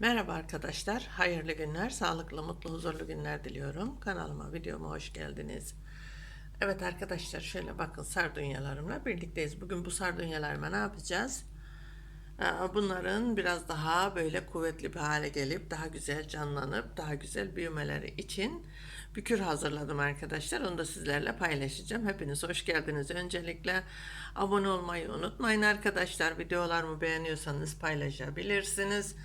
Merhaba arkadaşlar, hayırlı günler, sağlıklı, mutlu, huzurlu günler diliyorum. Kanalıma, videoma hoş geldiniz. Evet arkadaşlar şöyle bakın sardunyalarımla birlikteyiz. Bugün bu sardunyalarıma ne yapacağız? Aa, Bunların biraz daha böyle kuvvetli bir hale gelip daha güzel canlanıp daha güzel büyümeleri için bir kür hazırladım arkadaşlar. Onu da sizlerle paylaşacağım. Hepiniz hoş geldiniz. Öncelikle abone olmayı unutmayın arkadaşlar. Videolarımı beğeniyorsanız paylaşabilirsiniz.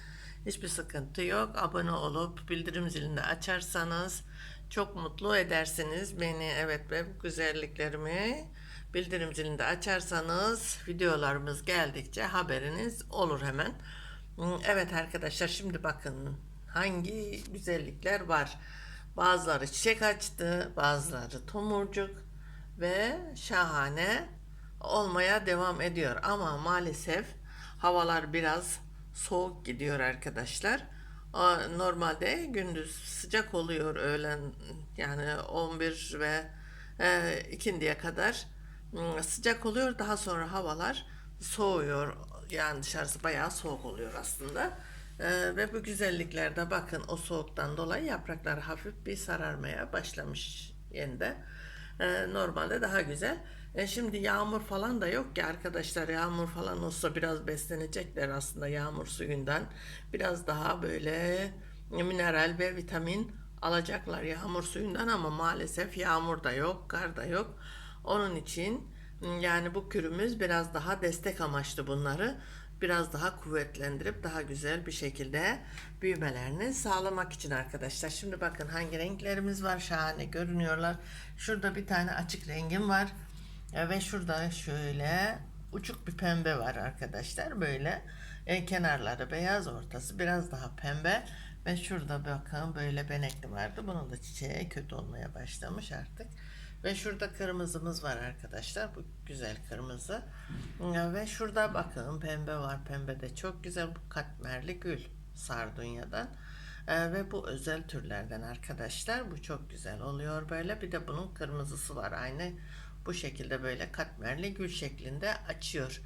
Hiçbir sıkıntı yok. Abone olup bildirim zilini açarsanız çok mutlu edersiniz beni. Evet ve güzelliklerimi bildirim zilini açarsanız videolarımız geldikçe haberiniz olur hemen. Hmm, Evet arkadaşlar şimdi bakın hangi güzellikler var. Bazıları çiçek açtı, bazıları tomurcuk ve şahane olmaya devam ediyor. Ama maalesef havalar biraz soğuk gidiyor arkadaşlar. Normalde gündüz sıcak oluyor öğlen yani 11 ve e, ikindiye kadar mm, sıcak oluyor. Daha sonra havalar soğuyor. Yani dışarısı bayağı soğuk oluyor aslında. E, ve bu güzelliklerde bakın o soğuktan dolayı yapraklar hafif bir sararmaya başlamış yeniden. E, normalde daha güzel. E, şimdi yağmur falan da yok ki arkadaşlar. Yağmur falan olsa biraz beslenecekler aslında yağmur suyundan. Biraz daha böyle mineral ve vitamin alacaklar yağmur suyundan ama maalesef yağmur da yok, kar da yok. Onun için yani bu kürümüz biraz daha destek amaçlı bunları biraz daha kuvvetlendirip daha güzel bir şekilde büyümelerini sağlamak için arkadaşlar. Şimdi bakın hangi renklerimiz var şahane görünüyorlar. Şurada bir tane açık rengim var. E, Ve şurada şöyle uçuk bir pembe var arkadaşlar. Böyle e, kenarları beyaz ortası biraz daha pembe. Ve şurada bakın böyle benekli vardı. Bunun da çiçeği kötü olmaya başlamış artık. Ve şurada kırmızımız var arkadaşlar. Bu güzel kırmızı. Ve şurada bakın pembe var. Pembe de çok güzel. Bu katmerli gül sardunyadan. E, ve bu özel türlerden arkadaşlar. Bu çok güzel oluyor böyle. Bir de bunun kırmızısı var. Aynı bu şekilde böyle katmerli gül şeklinde açıyor.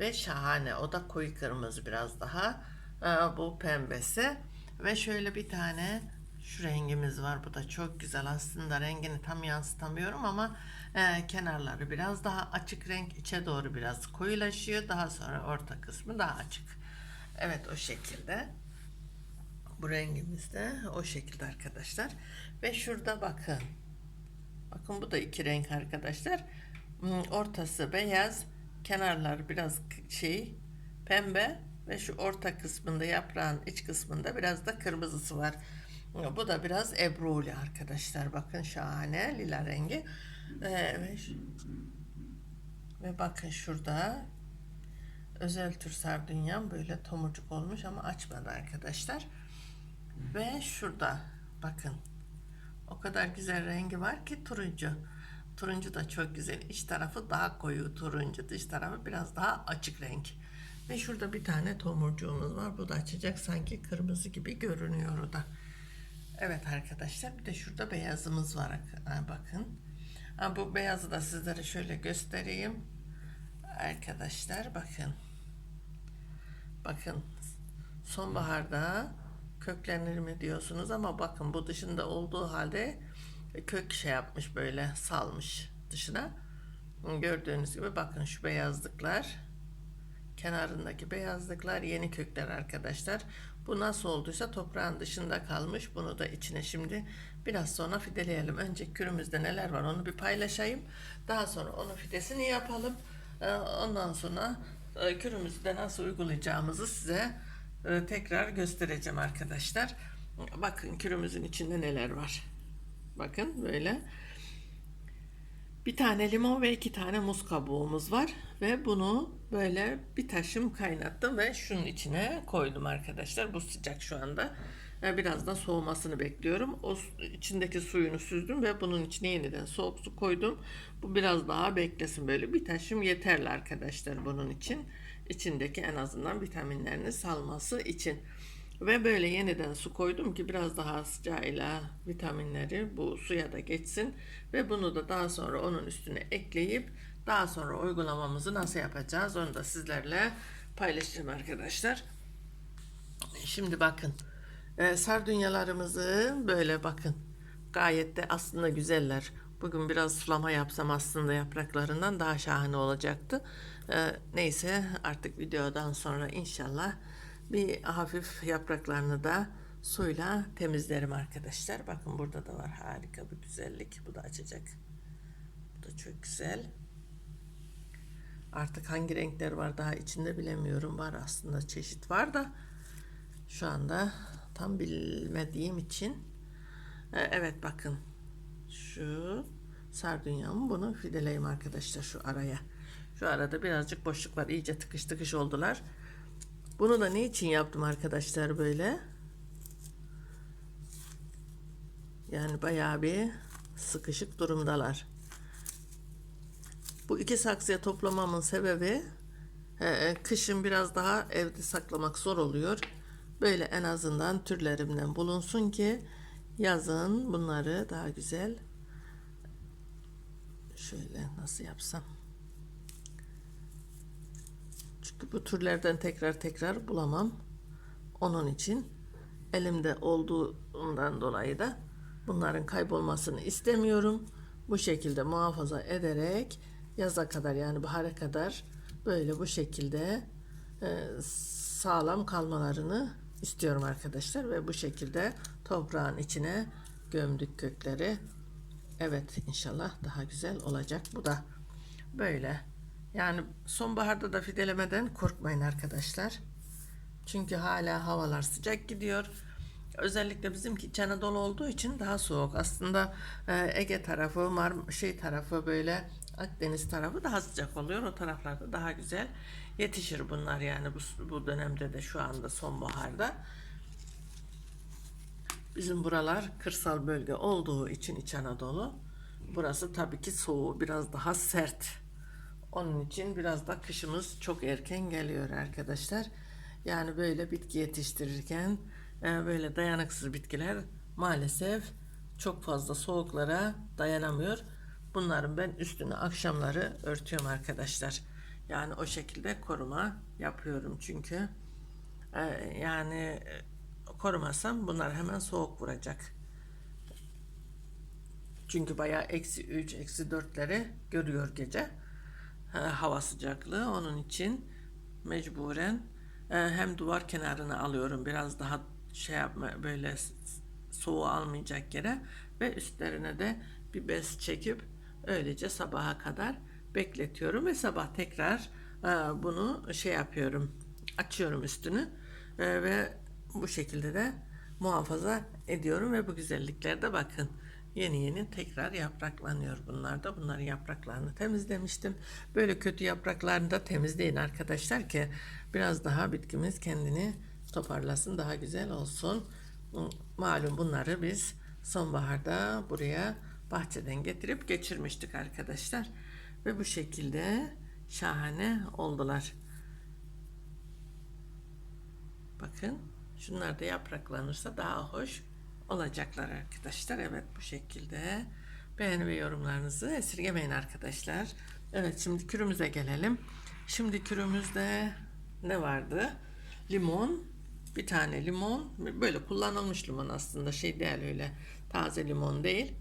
Ve şahane. O da koyu kırmızı biraz daha. E, bu pembesi. Ve şöyle bir tane şu rengimiz var. Bu da çok güzel. Aslında rengini tam yansıtamıyorum ama e, kenarları biraz daha açık renk. içe doğru biraz koyulaşıyor. Daha sonra orta kısmı daha açık. Evet o şekilde. Bu rengimiz de o şekilde arkadaşlar. Ve şurada bakın. Bakın bu da iki renk arkadaşlar. Hmm, Ortası beyaz, kenarları biraz şey pembe ve şu orta kısmında yaprağın iç kısmında biraz da kırmızısı var. Bu da biraz ebruli arkadaşlar. Bakın şahane lila rengi. Ve, ş- ve bakın şurada özel tür sardunyam böyle tomurcuk olmuş ama açmadı arkadaşlar. Ve şurada bakın o kadar güzel rengi var ki turuncu. Turuncu da çok güzel. İç tarafı daha koyu turuncu. Dış tarafı biraz daha açık renk. Ve şurada bir tane tomurcuğumuz var. Bu da açacak sanki kırmızı gibi görünüyor o da. Evet arkadaşlar bir de şurada beyazımız var. Bakın. Bu beyazı da sizlere şöyle göstereyim. Arkadaşlar bakın. Bakın sonbaharda köklenir mi diyorsunuz ama bakın bu dışında olduğu halde kök şey yapmış böyle salmış dışına. Gördüğünüz gibi bakın şu beyazlıklar kenarındaki beyazlıklar yeni kökler arkadaşlar. Bu nasıl olduysa toprağın dışında kalmış. Bunu da içine şimdi biraz sonra fideleyelim. Önce kürümüzde neler var onu bir paylaşayım. Daha sonra onun fidesini yapalım. Ee, Ondan sonra e, kürümüzü nasıl uygulayacağımızı size e, tekrar göstereceğim arkadaşlar. Bakın kürümüzün içinde neler var. Bakın böyle. Bir tane limon ve iki tane muz kabuğumuz var. Ve bunu böyle bir taşım kaynattım ve şunun içine koydum arkadaşlar. Bu sıcak şu anda. Ve Biraz da soğumasını bekliyorum. O içindeki suyunu süzdüm ve bunun içine yeniden soğuk su koydum. Bu biraz daha beklesin böyle. Bir taşım yeterli arkadaşlar bunun için. İçindeki en azından vitaminlerini salması için. Ve böyle yeniden su koydum ki biraz daha sıcağıyla vitaminleri bu suya da geçsin. Ve bunu da daha sonra onun üstüne ekleyip daha sonra uygulamamızı nasıl yapacağız onu da sizlerle paylaşacağım arkadaşlar. Şimdi bakın. E, sardunyalarımızı böyle bakın. Gayet de aslında güzeller. Bugün biraz sulama yapsam aslında yapraklarından daha şahane olacaktı. E, neyse artık videodan sonra inşallah bir hafif yapraklarını da suyla temizlerim arkadaşlar. Bakın burada da var harika bir güzellik. Bu da açacak. Bu da çok güzel. Artık hangi renkler var daha içinde bilemiyorum. Var aslında çeşit var da şu anda tam bilmediğim için. E, Evet bakın şu sardunyamı bunu fideleyim arkadaşlar şu araya. Şu arada birazcık boşluk var. İyice tıkış tıkış oldular. Bunu da ne için yaptım arkadaşlar böyle? Yani bayağı bir sıkışık durumdalar. Bu iki saksıya toplamamın sebebi kışın biraz daha evde saklamak zor oluyor. Böyle en azından türlerimden bulunsun ki yazın bunları daha güzel şöyle nasıl yapsam bu türlerden tekrar tekrar bulamam. Onun için elimde olduğundan dolayı da bunların kaybolmasını istemiyorum. Bu şekilde muhafaza ederek yaza kadar yani bahara kadar böyle bu şekilde e, sağlam kalmalarını istiyorum arkadaşlar ve bu şekilde toprağın içine gömdük kökleri. Evet inşallah daha güzel olacak bu da böyle. Yani sonbaharda da fidelemeden korkmayın arkadaşlar. Çünkü hala havalar sıcak gidiyor. Özellikle bizimki İç Anadolu olduğu için daha soğuk. Aslında e, Ege tarafı, Mar şey tarafı böyle Akdeniz tarafı daha sıcak oluyor. O taraflarda daha güzel yetişir bunlar yani bu, bu dönemde de şu anda sonbaharda. Bizim buralar kırsal bölge olduğu için İç Anadolu. Burası tabii ki soğuğu biraz daha sert. Onun için biraz da kışımız çok erken geliyor arkadaşlar. Yani böyle bitki yetiştirirken e, böyle dayanıksız bitkiler maalesef çok fazla soğuklara dayanamıyor. Bunların ben üstünü akşamları örtüyorum arkadaşlar. Yani o şekilde koruma yapıyorum çünkü e, yani e, korumasam bunlar hemen soğuk vuracak. Çünkü bayağı eksi 3, eksi 4'leri görüyor gece. Ha, hava sıcaklığı. Onun için mecburen e, hem duvar kenarına alıyorum biraz daha şey yapma böyle soğuğu almayacak yere ve üstlerine de bir bez çekip öylece sabaha kadar bekletiyorum ve sabah tekrar e, bunu şey yapıyorum açıyorum üstünü e, ve bu şekilde de muhafaza ediyorum ve bu güzelliklerde bakın yeni yeni tekrar yapraklanıyor bunlar da. Bunların yapraklarını temizlemiştim. Böyle kötü yapraklarını da temizleyin arkadaşlar ki biraz daha bitkimiz kendini toparlasın, daha güzel olsun. Malum bunları biz sonbaharda buraya bahçeden getirip geçirmiştik arkadaşlar. Ve bu şekilde şahane oldular. Bakın şunlar da yapraklanırsa daha hoş olacaklar arkadaşlar. Evet bu şekilde beğeni ve yorumlarınızı esirgemeyin arkadaşlar. Evet şimdi kürümüze gelelim. Şimdi kürümüzde ne vardı? Limon, bir tane limon, böyle kullanılmış limon aslında şey değil öyle taze limon değil.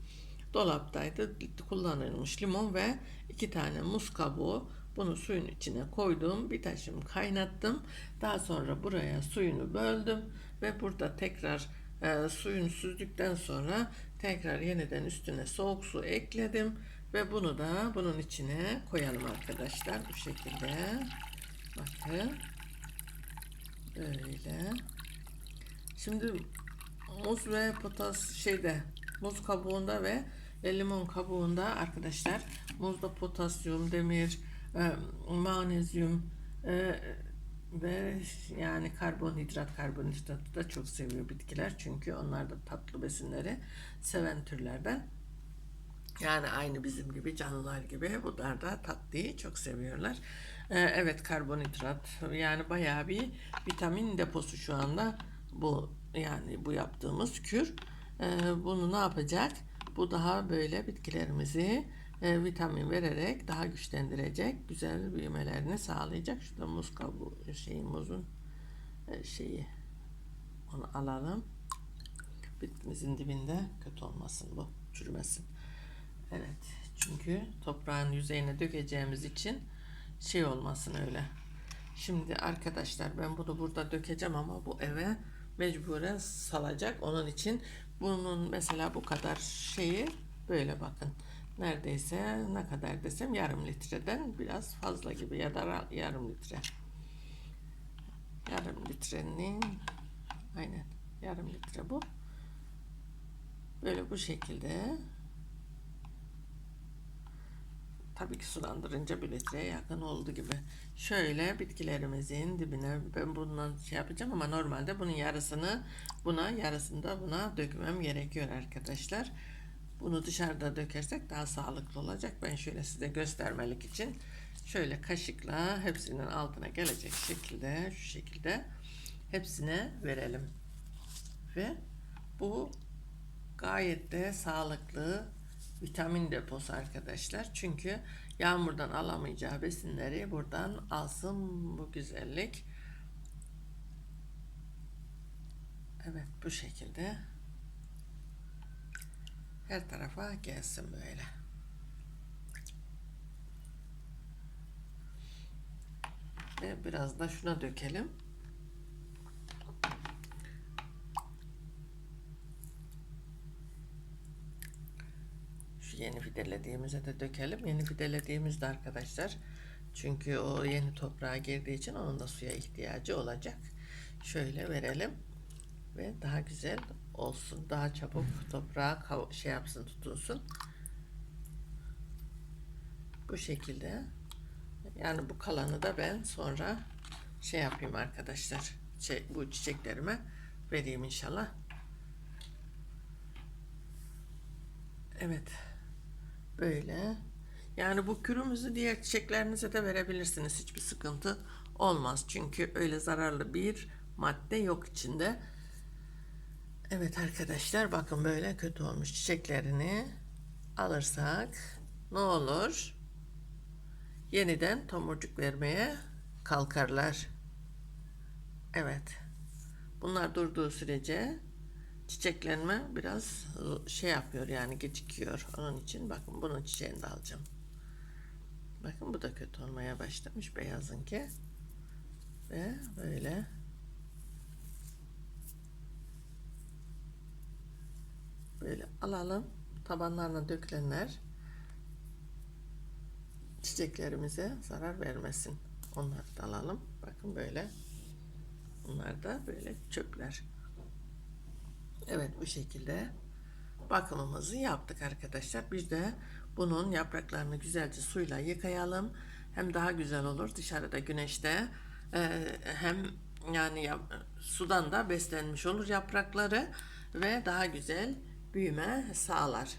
Dolaptaydı kullanılmış limon ve iki tane muz kabuğu. Bunu suyun içine koydum. Bir taşım kaynattım. Daha sonra buraya suyunu böldüm ve burada tekrar e, suyunu süzdükten sonra tekrar yeniden üstüne soğuk su ekledim ve bunu da bunun içine koyalım arkadaşlar. Bu şekilde. Bakın. Böyle. Şimdi muz ve potas şeyde muz kabuğunda ve limon kabuğunda arkadaşlar muzda potasyum demir e, magnezyum e, ve yani karbonhidrat karbonhidratı da çok seviyor bitkiler. Çünkü onlar da tatlı besinleri seven türlerden yani aynı bizim gibi canlılar gibi bunlar da tatlıyı çok seviyorlar. Ee, evet karbonhidrat. Yani bayağı bir vitamin deposu şu anda bu yani bu yaptığımız kür. Ee, bunu ne yapacak? Bu daha böyle bitkilerimizi e, vitamin vererek daha güçlendirecek, güzel büyümelerini sağlayacak. Şurada muz kabuğu, şeyi muzun e, şeyi Onu alalım. Bitkimizin dibinde kötü olmasın bu. Çürümesin. Evet. Çünkü toprağın yüzeyine dökeceğimiz için şey olmasın öyle. Şimdi arkadaşlar ben bunu burada dökeceğim ama bu eve mecburen salacak. Onun için bunun mesela bu kadar şeyi böyle bakın. Neredeyse ne kadar desem yarım litreden biraz fazla gibi ya da yarım litre. Yarım litrenin aynen yarım litre bu. Böyle bu şekilde tabii ki sulandırınca bir litreye yakın oldu gibi. Şöyle bitkilerimizin dibine ben bundan şey yapacağım ama normalde bunun yarısını buna yarısını da buna dökmem gerekiyor arkadaşlar. Bunu dışarıda dökersek daha sağlıklı olacak. Ben şöyle size göstermelik için şöyle kaşıkla hepsinin altına gelecek şekilde şu şekilde hepsine verelim. Ve bu gayet de sağlıklı vitamin deposu arkadaşlar. Çünkü yağmurdan alamayacağı besinleri buradan alsın bu güzellik. Evet bu şekilde her tarafa gelsin böyle. Ve biraz da şuna dökelim. Şu yeni fidelediğimize de dökelim. Yeni fidelediğimizde arkadaşlar çünkü o yeni toprağa girdiği için onun da suya ihtiyacı olacak. Şöyle verelim ve daha güzel olsun. Daha çabuk toprağa şey yapsın tutunsun. Bu şekilde. Yani bu kalanı da ben sonra şey yapayım arkadaşlar. Şey, bu çiçeklerime vereyim inşallah. Evet. Böyle. Yani bu kürümüzü diğer çiçeklerinize de verebilirsiniz. Hiçbir sıkıntı olmaz. Çünkü öyle zararlı bir madde yok içinde. Evet arkadaşlar bakın böyle kötü olmuş çiçeklerini alırsak ne olur? Yeniden tomurcuk vermeye kalkarlar. Evet. Bunlar durduğu sürece çiçeklenme biraz şey yapıyor yani gecikiyor. Onun için bakın bunun çiçeğini de alacağım. Bakın bu da kötü olmaya başlamış beyazınki. Ve böyle böyle alalım. Tabanlarına dökülenler çiçeklerimize zarar vermesin. Onları da alalım. Bakın böyle. Bunlar da böyle çöpler. Evet bu şekilde bakımımızı yaptık arkadaşlar. Bir de bunun yapraklarını güzelce suyla yıkayalım. Hem daha güzel olur dışarıda güneşte e, hem yani sudan da beslenmiş olur yaprakları ve daha güzel büyüme sağlar.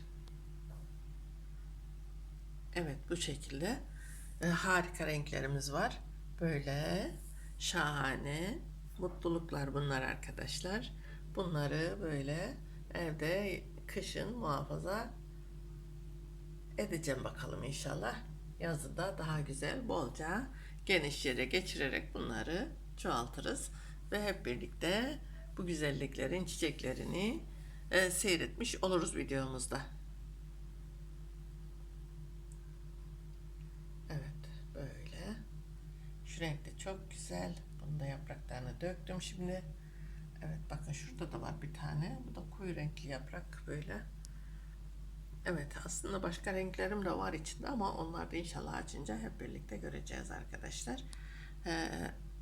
Evet bu şekilde e, harika renklerimiz var. Böyle şahane mutluluklar bunlar arkadaşlar. Bunları böyle evde kışın muhafaza edeceğim bakalım inşallah. Yazında daha güzel bolca geniş yere geçirerek bunları çoğaltırız ve hep birlikte bu güzelliklerin çiçeklerini e, seyretmiş oluruz videomuzda. Evet böyle. Şu renk de çok güzel. Bunu da yapraklarını döktüm şimdi. Evet bakın şurada da var bir tane. Bu da koyu renkli yaprak böyle. Evet aslında başka renklerim de var içinde ama onlar da inşallah açınca hep birlikte göreceğiz arkadaşlar. Ee,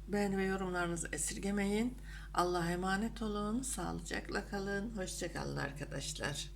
beğeni ve yorumlarınızı esirgemeyin. Allah'a emanet olun. Sağlıcakla kalın. Hoşçakalın arkadaşlar.